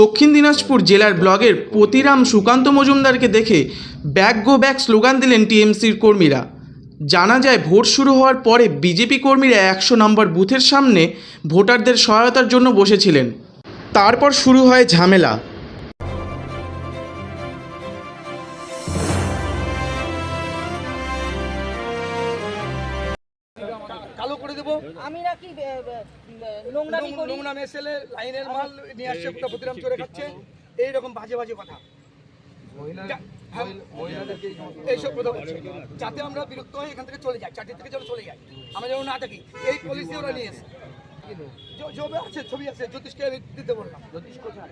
দক্ষিণ দিনাজপুর জেলার ব্লগের পতিরাম সুকান্ত মজুমদারকে দেখে ব্যাগ গো ব্যাক স্লোগান দিলেন টিএমসির কর্মীরা। জানা যায়, ভোট শুরু হওয়ার পরে বিজেপি কর্মীরা একশো নম্বর বুথের সামনে ভোটারদের সহায়তার জন্য বসেছিলেন। তারপর শুরু হয় ঝামেলা। কালো করে দেবো। আমি নাকি নোংরামি করি। নোংরা মেসেলে লাইনের মাল নিয়ে আসছে গোটা প্রতিরাম চড়ে খাচ্ছে। এইরকম বাজে বাজে কথা। হ্যাঁ, এইসব কথা বলছে। যাতে আমরা বিরক্ত হয়ে এখান থেকে চলে যাই চারটি থেকে যেন চলে যাই। আমরা যেন না থাকি। এই পলিসি ওরা নিয়ে এসে জবে আছে ছবি আছে জ্যোতিষকে আমি দিতে বললাম।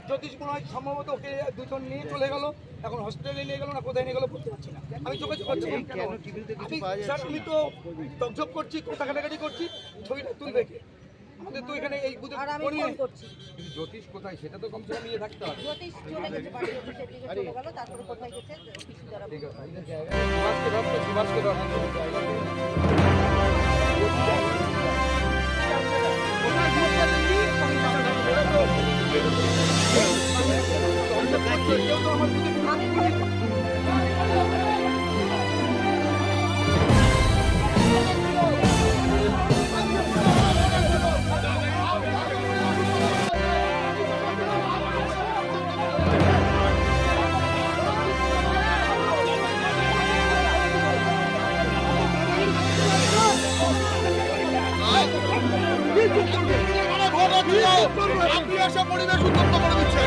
জ্যোতিষ কোনো হয় সম্ভবত ওকে দুজন নিয়ে চলে গেল এখন হসপিটালে নিয়ে গেল না কোথায় নিয়ে গেল বলতে পারছি না। আমি যোগাযোগ করছি না। আমি স্যার আমি তো টকঝক করছি কথা কাটাকাটি করছি ছবিটা তুলবে কে? আমাদের তো এখানে এই বুধে আর আমি ফোন করছি। জ্যোতিষ কোথায়? সেটা তো কমসে কম ইয়ে থাকতে হবে। জ্যোতিষ চলে গেছে বাড়ি অফিসের দিকে চলে গেল তারপরে কোথায় গেছে কিছু দ্বারা সুভাষকে ধরতো সুভাষকে আমি আপনি এসে পরিবেশ উত্তপ্ত করে দিচ্ছেন।